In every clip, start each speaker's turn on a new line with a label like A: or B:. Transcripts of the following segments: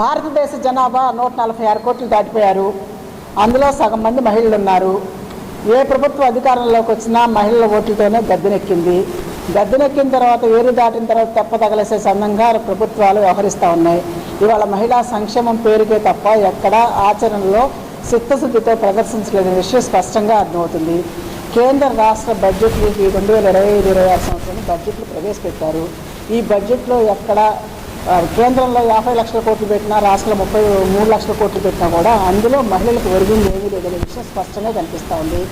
A: భారతదేశ జనాభా నూట నలభై ఆరు కోట్లు దాటిపోయారు. అందులో సగం మంది మహిళలు ఉన్నారు ఏ ప్రభుత్వ అధికారంలోకి వచ్చినా మహిళల ఓట్లతోనే గద్దెనెక్కింది. గద్దెనెక్కిన తర్వాత వేరు దాటిన తర్వాత తెప్పతగలేసే సందంగా ప్రభుత్వాలు వ్యవహరిస్తూ ఉన్నాయి. ఇవాళ మహిళా సంక్షేమం పేరుకే తప్ప ఎక్కడా ఆచరణలో చిత్తశుద్ధితో ప్రదర్శించలేని విషయం స్పష్టంగా అర్థమవుతుంది. కేంద్ర రాష్ట్ర బడ్జెట్లు ఈ రెండు వేల ఇరవై ఐదు ఇరవై ఆరు సంవత్సరం బడ్జెట్లు ప్రవేశపెట్టారు. ఈ బడ్జెట్లో ఎక్కడ కేంద్రంలో యాభై లక్షల కోట్లు పెట్టినా రాష్ట్రంలో ముప్పై మూడు లక్షల కోట్లు పెట్టినా కూడా అందులో మహిళలకు ఒరిగింది ఏమీ లేదనే విషయం స్పష్టంగా కనిపిస్తూ ఉంది.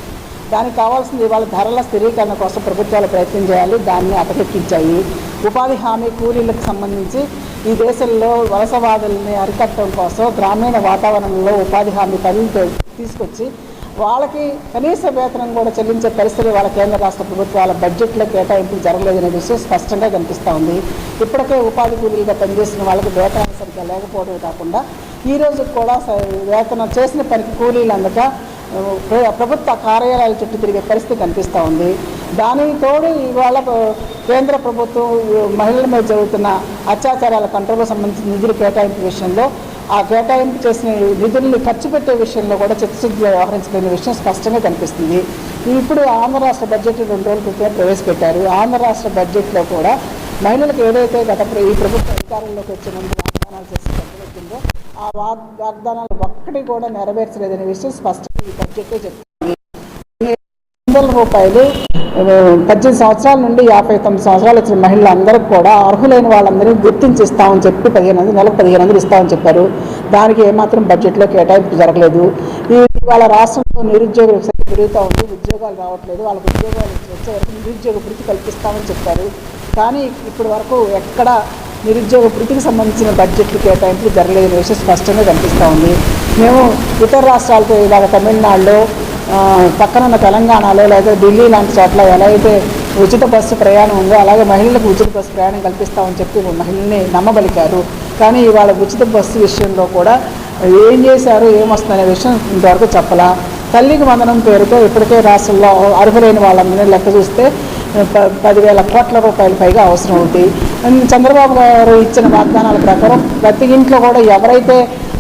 A: దానికి కావాల్సింది ఇవాళ ధరల స్థిరీకరణ కోసం ప్రభుత్వాలు ప్రయత్నం చేయాలి దాన్ని అటకెక్కించాయి ఉపాధి హామీ కూలీలకు సంబంధించి ఈ దేశంలో వలసవాదుల్ని అరికట్టడం కోసం గ్రామీణ వాతావరణంలో ఉపాధి హామీ పనులు తీసుకొచ్చి వాళ్ళకి కనీస వేతనం కూడా చెల్లించే పరిస్థితి వాళ్ళ కేంద్ర రాష్ట్ర ప్రభుత్వాల బడ్జెట్లో కేటాయింపులు జరగలేదనే విషయం స్పష్టంగా కనిపిస్తూ ఉంది. ఇప్పటికే ఉపాధి కూలీలుగా పనిచేసిన వాళ్ళకి వేతనం సరిగ్గా లేకపోవడమే కాకుండా ఈ రోజు కూడా స- వేతనం చేసిన పనికి కూలీలు అందక ప్రభుత్వ కార్యాలయాల చుట్టూ తిరిగే పరిస్థితి కనిపిస్తూ ఉంది. దానికి తోడు ఇవాళ కేంద్ర ప్రభుత్వం మహిళల మీద జరుగుతున్న అత్యాచారాల కంట్రోల్ సంబంధించిన నిధులు కేటాయింపు విషయంలో ఆ కేటాయింపు చేసిన నిధుల్ని ఖర్చు పెట్టే విషయంలో కూడా చిత్తశుద్ధిగా వ్యవహరించలేని విషయం స్పష్టంగా కనిపిస్తుంది. ఇప్పుడు ఆంధ్ర రాష్ట్ర బడ్జెట్ రెండు రోజుల క్రితం ప్రవేశపెట్టారు. ఆంధ్ర రాష్ట్ర బడ్జెట్లో కూడా మహిళలకు ఏదైతే గత ఈ ప్రభుత్వ అధికారంలోకి వచ్చే ముందు వాగ్దానాలు చేసి ఆ వాగ్ వాగ్దానాలు ఒక్కటి కూడా నెరవేర్చలేదనే విషయం స్పష్టంగా ఈ బడ్జెట్లో చెప్తుంది. వందల రూపాయలు పద్దెనిమిది సంవత్సరాల నుండి యాభై తొమ్మిది సంవత్సరాలు వచ్చిన మహిళలందరికీ కూడా అర్హులైన వాళ్ళందరినీ గుర్తించి ఇస్తామని చెప్పి పదిహేను వందలు నెలకు పదిహేను వందలు ఇస్తామని చెప్పారు. దానికి ఏమాత్రం బడ్జెట్లో కేటాయింపు జరగలేదు. ఈ వాళ్ళ రాష్ట్రంలో నిరుద్యోగుల సంఖ్య పెరుగుతూ ఉంది ఉద్యోగాలు రావట్లేదు వాళ్ళకి ఉద్యోగాలు వచ్చే వరకు నిరుద్యోగ వృత్తి కల్పిస్తామని చెప్పారు. కానీ ఇప్పటి వరకు ఎక్కడ నిరుద్యోగ వృత్తికి సంబంధించిన బడ్జెట్లు కేటాయింపులు జరగలేని విషయం స్పష్టంగా కనిపిస్తూ ఉంది. మేము ఇతర రాష్ట్రాలతో ఇలాగ తమిళనాడులో పక్కన ఉన్న తెలంగాణలో లేదా ఢిల్లీ లాంటి చోట్ల ఎలా అయితే ఉచిత బస్సు ప్రయాణం ఉందో అలాగే మహిళలకు ఉచిత బస్సు ప్రయాణం కల్పిస్తామని చెప్పి మహిళల్ని నమ్మబలికారు. కానీ ఇవాళ ఉచిత బస్సు విషయంలో కూడా ఏం చేశారు ఏమొస్తుందనే విషయం ఇంతవరకు చెప్పలా. తల్లికి వందనం పేరుతో ఇప్పటికే రాష్ట్రంలో అర్హులైన వాళ్ళందరినీ లెక్క చూస్తే ప పదివేల కోట్ల రూపాయల పైగా అవసరం అవుతాయి చంద్రబాబు గారు ఇచ్చిన వాగ్దానాల ప్రకారం ప్రతి ఇంట్లో కూడా ఎవరైతే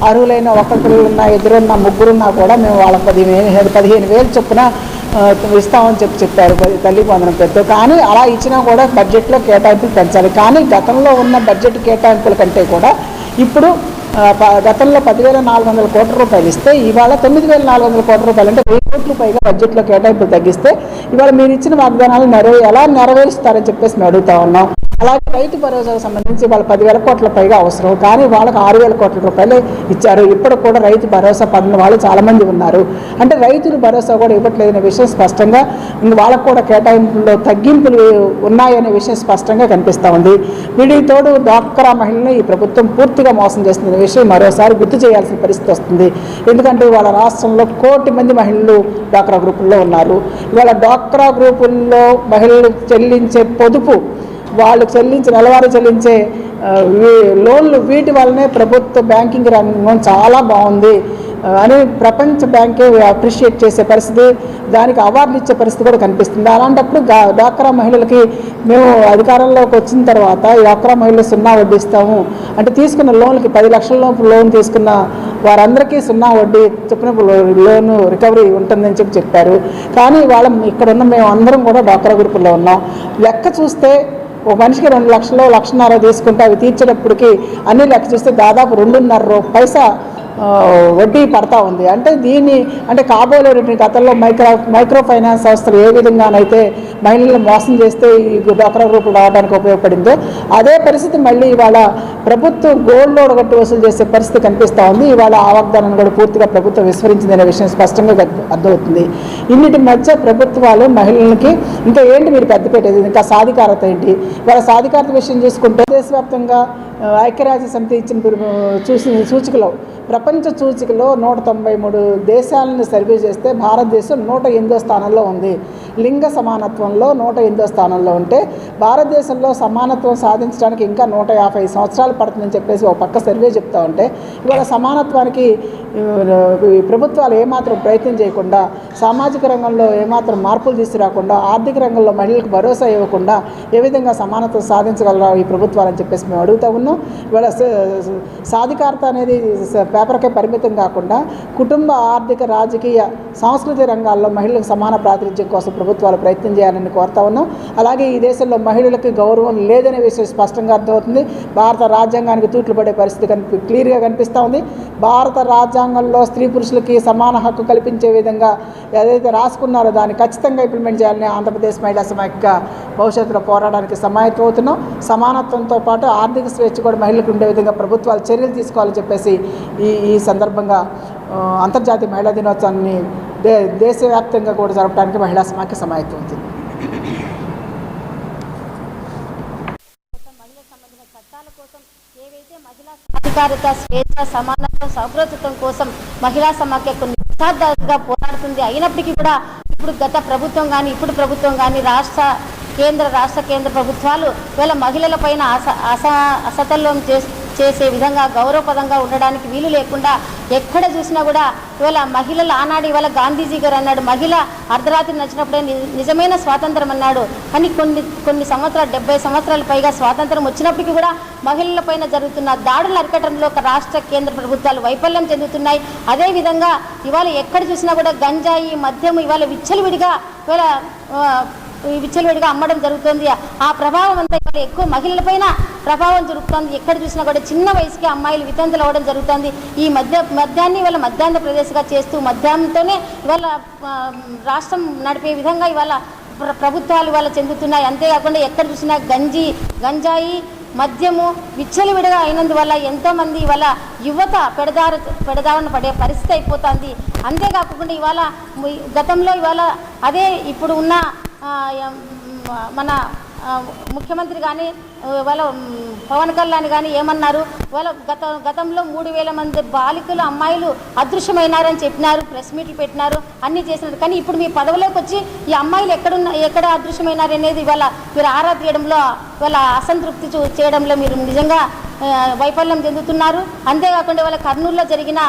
A: అర్హులైన ఒక్కరు ఉన్నా ఇద్దరున్నా ముగ్గురున్నా కూడా మేము వాళ్ళ పదిహేను పదిహేను వేలు చొప్పున ఇస్తామని చెప్పి చెప్పారు. తల్లి వందనం పెద్ద కానీ అలా ఇచ్చినా కూడా బడ్జెట్లో కేటాయింపులు పెంచాలి. కానీ గతంలో ఉన్న బడ్జెట్ కేటాయింపుల కంటే కూడా ఇప్పుడు ప- గతంలో పదివేల నాలుగు వందల కోట్ల రూపాయలు ఇస్తే ఇవాళ తొమ్మిది వేల నాలుగు వందల కోట్ల రూపాయలు అంటే వెయ్యి కోట్ల పైగా బడ్జెట్లో కేటాయింపులు తగ్గిస్తే ఇవాళ మీరు ఇచ్చిన వాగ్దానాలు నెరవే ఎలా నెరవేరుస్తారని చెప్పేసి మేము అడుగుతా ఉన్నాం. అలాగే రైతు భరోసాకు సంబంధించి వాళ్ళ పదివేల కోట్ల పైగా అవసరం. కానీ వాళ్ళకి ఆరు వేల కోట్ల రూపాయలు ఇచ్చారు. ఇప్పుడు కూడా రైతు భరోసా పడిన వాళ్ళు చాలామంది ఉన్నారు. అంటే రైతులు భరోసా కూడా ఇవ్వట్లేదనే విషయం స్పష్టంగా వాళ్ళకు కూడా కేటాయింపుల్లో తగ్గింపులు ఉన్నాయనే విషయం స్పష్టంగా కనిపిస్తూ ఉంది. వీడికి తోడు డాక్రా మహిళని ఈ ప్రభుత్వం పూర్తిగా మోసం చేస్తున్న విషయం మరోసారి గుర్తు చేయాల్సిన పరిస్థితి వస్తుంది. ఎందుకంటే వాళ్ళ రాష్ట్రంలో కోటి మంది మహిళలు డాక్రా గ్రూపుల్లో ఉన్నారు. ఇవాళ డాక్రా గ్రూపుల్లో మహిళలు చెల్లించే పొదుపు వాళ్ళు చెల్లించే నెలవారీ చెల్లించే లోన్లు వీటి వల్లనే ప్రభుత్వ బ్యాంకింగ్ రంగం చాలా బాగుంది. అని ప్రపంచ బ్యాంకే అప్రిషియేట్ చేసే పరిస్థితి దానికి అవార్డులు ఇచ్చే పరిస్థితి కూడా కనిపిస్తుంది. అలాంటప్పుడు గా- డాక్రా మహిళలకి మేము అధికారంలోకి వచ్చిన తర్వాత ఈ డాక్రా మహిళలు సున్నా వడ్డీ ఇస్తాము. అంటే తీసుకున్న లోన్కి పది లక్షల లోపు లోన్ తీసుకున్న వారందరికీ సున్నా వడ్డీ చెప్పినప్పుడు లోన్ రికవరీ ఉంటుందని చెప్పి చెప్పారు. కానీ వాళ్ళ ఇక్కడ ఉన్న మేము అందరం కూడా డాక్రా గ్రూపుల్లో ఉన్నాం. లెక్క చూస్తే ఒక మనిషికి రెండు లక్షలు లక్షన్నర తీసుకుంటే అవి తీర్చేటప్పటికి అన్ని లెక్క చూస్తే దాదాపు రెండున్నర పైసా వడ్డీ పడతా ఉంది. అంటే దీన్ని అంటే కాబోలేటువంటి గతంలో మైక్రో మైక్రో ఫైనాన్స్ సంస్థలు ఏ విధంగానైతే మహిళలను మోసం చేస్తే ఈ డ్వాక్రా గ్రూపులు రావడానికి ఉపయోగపడిందో అదే పరిస్థితి మళ్ళీ ఇవాళ ప్రభుత్వం గోల్డ్ లోడ్ కట్టి వసూలు చేసే పరిస్థితి కనిపిస్తూ ఉంది. ఇవాళ ఆ వాగ్దానాన్ని కూడా పూర్తిగా ప్రభుత్వం విస్మరించిందనే విషయం స్పష్టంగా అర్థమవుతుంది. ఇన్నిటి మధ్య ప్రభుత్వాలు మహిళలకి ఇంకా ఏంటి మీరు పెద్ద పెట్టేది ఇంకా సాధికారత ఏంటి? వాళ్ళ సాధికారత విషయం చూసుకుంటే దేశవ్యాప్తంగా ఐక్యరాజ్య సమితి ఇచ్చిన చూసిన సూచికలో ప్రపంచ సూచికలో నూట తొంభై మూడు దేశాలను సర్వే చేస్తే భారతదేశం నూట ఎనిమిదో స్థానంలో ఉంది. లింగ సమానత్వంలో నూట ఎనిమిదో స్థానంలో ఉంటే భారతదేశంలో సమానత్వం సాధించడానికి ఇంకా నూట యాభై సంవత్సరాలు పడుతుందని చెప్పేసి ఒక పక్క సర్వే చెప్తా ఉంటే ఇవాళ సమానత్వానికి ప్రభుత్వాలు ఏమాత్రం ప్రయత్నం చేయకుండా సామాజిక రంగంలో ఏమాత్రం మార్పులు తీసుకురాకుండా ఆర్థిక రంగంలో మహిళలకు భరోసా ఇవ్వకుండా ఏ విధంగా సమానత్వం సాధించగలరా ఈ ప్రభుత్వాలని చెప్పేసి మేము అడుగుతా ఉన్నాం. ఇవాళ సాధికారత అనేది పేపర్కే పరిమితం కాకుండా కుటుంబ ఆర్థిక రాజకీయ సాంస్కృతిక రంగాల్లో మహిళలకు సమాన ప్రాతినిధ్యం కోసం ప్రభుత్వాలు ప్రయత్నం చేయాలని కోరుతా ఉన్నాం. అలాగే ఈ దేశంలో మహిళలకు గౌరవం లేదనే విషయం స్పష్టంగా అర్థమవుతుంది. భారత రాజ్యాంగానికి తూట్లు పడే పరిస్థితి కనిపి క్లియర్గా కనిపిస్తూ ఉంది. భారత రాజ్యాంగంలో స్త్రీ పురుషులకి సమాన హక్కు కల్పించే విధంగా ఏదైతే రాసుకున్నారో దాన్ని ఖచ్చితంగా ఇంప్లిమెంట్ చేయాలని ఆంధ్రప్రదేశ్ మహిళా సమాఖ్య భవిష్యత్తులో పోరాడడానికి సమాయత్తమవుతున్నాం సమానత్వంతో పాటు ఆర్థిక స్వేచ్ఛ కూడా మహిళలకు ఉండే విధంగా ప్రభుత్వాలు చర్యలు తీసుకోవాలని చెప్పేసి ఈ ఈ సందర్భంగా అంతర్జాతీయ మహిళా దినోత్సవాన్ని దే దేశవ్యాప్తంగా కూడా జరపడానికి మహిళా సమాఖ్య సమాయత్తం అవుతుంది
B: కోసం మహిళలకు సంబంధించిన చట్టాల కోసం ఏవైతే అధికారిత స్వేచ్ఛ సమానత్వం సౌభ్రతత్వం కోసం మహిళా సమాఖ్య కొన్ని దశాబ్దాలుగా పోరాడుతుంది. అయినప్పటికీ కూడా ఇప్పుడు గత ప్రభుత్వం కానీ ఇప్పుడు ప్రభుత్వం కానీ రాష్ట్ర కేంద్ర రాష్ట్ర కేంద్ర ప్రభుత్వాలు వేళ మహిళల పైన అస అస అసతల్యం చేస్తూ చేసే విధంగా గౌరవపదంగా ఉండడానికి వీలు లేకుండా ఎక్కడ చూసినా కూడా ఇవాళ మహిళలు ఆనాడు ఇవాళ గాంధీజీ గారు అన్నాడు మహిళ అర్ధరాత్రి నచ్చినప్పుడే ని- నిజమైన స్వాతంత్రం అన్నాడు. కానీ కొన్ని కొన్ని సంవత్సరాలు డెబ్బై సంవత్సరాల పైగా స్వాతంత్రం వచ్చినప్పటికీ కూడా మహిళల పైన జరుగుతున్న దాడులు అరికట్టడంలో ఒక రాష్ట్ర కేంద్ర ప్రభుత్వాలు వైఫల్యం చెందుతున్నాయి. అదేవిధంగా ఇవాళ ఎక్కడ చూసినా కూడా గంజాయి మద్యం ఇవాళ విచ్చలవిడిగా ఇవాళ విచ్చలవిడిగా అమ్మడం జరుగుతుంది. ఆ ప్రభావం అంతా ఇక్కడ ఎక్కువ మహిళలపైన ప్రభావం జరుగుతుంది ఎక్కడ చూసినా కూడా చిన్న వయసుకి అమ్మాయిలు వితంతులు అవ్వడం జరుగుతుంది. ఈ మధ్య మద్యాన్ని ఇవాళ మధ్యాహ్న ప్రదేశ్గా చేస్తూ మద్యాన్నంతోనే ఇవాళ రాష్ట్రం నడిపే విధంగా ఇవాళ ప్రభుత్వాలు ఇవాళ చెందుతున్నాయి. అంతేకాకుండా ఎక్కడ చూసినా గంజి గంజాయి మద్యము విచ్చలవిడిగా అయినందువల్ల ఎంతోమంది ఇవాళ యువత పెడదార పెడదారణ పడే పరిస్థితి అయిపోతుంది. అంతేకాకుండా ఇవాళ గతంలో ఇవాళ అదే ఇప్పుడు ఉన్న మన ముఖ్యమంత్రి కానీ వాళ్ళ పవన్ కళ్యాణ్ కానీ ఏమన్నారు? వాళ్ళ గత గతంలో మూడు వేల మంది బాలికలు అమ్మాయిలు అదృశ్యమైనారని చెప్పినారు ప్రెస్ మీట్లు పెట్టినారు అన్నీ చేసినారు. కానీ ఇప్పుడు మీ పదవిలోకి వచ్చి ఈ అమ్మాయిలు ఎక్కడున్న ఎక్కడ అదృశ్యమైనారు అనేది ఇవాళ మీరు ఆరా తీయడంలో వాళ్ళ అసంతృప్తి చూ- చేయడంలో మీరు నిజంగా వైఫల్యం చెందుతున్నారు. అంతేకాకుండా వాళ్ళ కర్నూలులో జరిగిన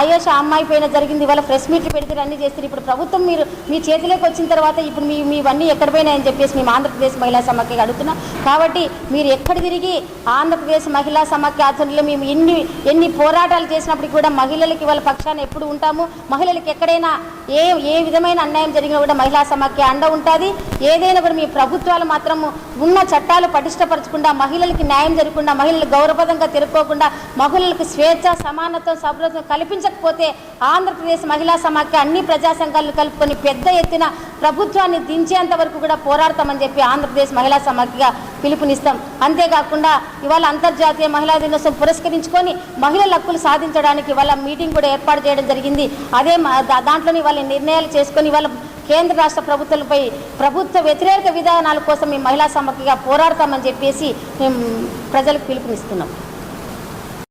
B: ఆయోష అమ్మాయి పైన జరిగింది ఇవాళ ప్రెస్ మీట్లు పెడితే అన్నీ చేస్తారు. ఇప్పుడు ప్రభుత్వం మీరు మీ చేతిలోకి వచ్చిన తర్వాత ఇప్పుడు మీ మీవన్నీ ఎక్కడ పోయినాయని చెప్పేసి మేము ఆంధ్రప్రదేశ్ మహిళా సమాఖ్య అడుగుతున్నాం. కాబట్టి మీరు ఎక్కడ తిరిగి ఆంధ్రప్రదేశ్ మహిళా సమాఖ్య ఆధ్వర్యంలో మేము ఎన్ని ఎన్ని పోరాటాలు చేసినప్పటికీ కూడా మహిళలకి వాళ్ళ పక్షాన ఎప్పుడు ఉంటాము. మహిళలకు ఎక్కడైనా ఏ ఏ విధమైన అన్యాయం జరిగినా కూడా మహిళా సమాఖ్య అండ ఉంటుంది. ఏదైనా కూడా మీ ప్రభుత్వాలు మాత్రం ఉన్న చట్టాలు పటిష్టపరచకుండా మహిళలకి న్యాయం జరగకుండా మహిళలు గౌరవపదంగా తిరుక్కోకుండా మహిళలకు స్వేచ్ఛ సమానత్వం సభ్రత్వం కల్పించకపోతే ఆంధ్రప్రదేశ్ మహిళా సమాఖ్య అన్ని ప్రజా సంఘాలను కలుపుకొని పెద్ద ఎత్తున ప్రభుత్వాన్ని దించేంత వరకు కూడా పోరాడతామని చెప్పి ఆంధ్రప్రదేశ్ మహిళా సమాఖ్యగా పిలుపునిస్తాం. అంతేకాకుండా ఇవాళ అంతర్జాతీయ మహిళా దినోత్సవం పురస్కరించుకొని మహిళల హక్కులు సాధించడానికి ఇవాళ మీటింగ్ కూడా ఏర్పాటు చేయడం జరిగింది. అదే మ- దాంట్లోని వాళ్ళ నిర్ణయాలు చేసుకొని వాళ్ళ కేంద్ర రాష్ట్ర ప్రభుత్వాలపై ప్రభుత్వ వ్యతిరేక విధానాల కోసం మేము మహిళా సమాఖ్యగా పోరాడతామని చెప్పేసి మేము ప్రజలకు పిలుపునిస్తున్నాం.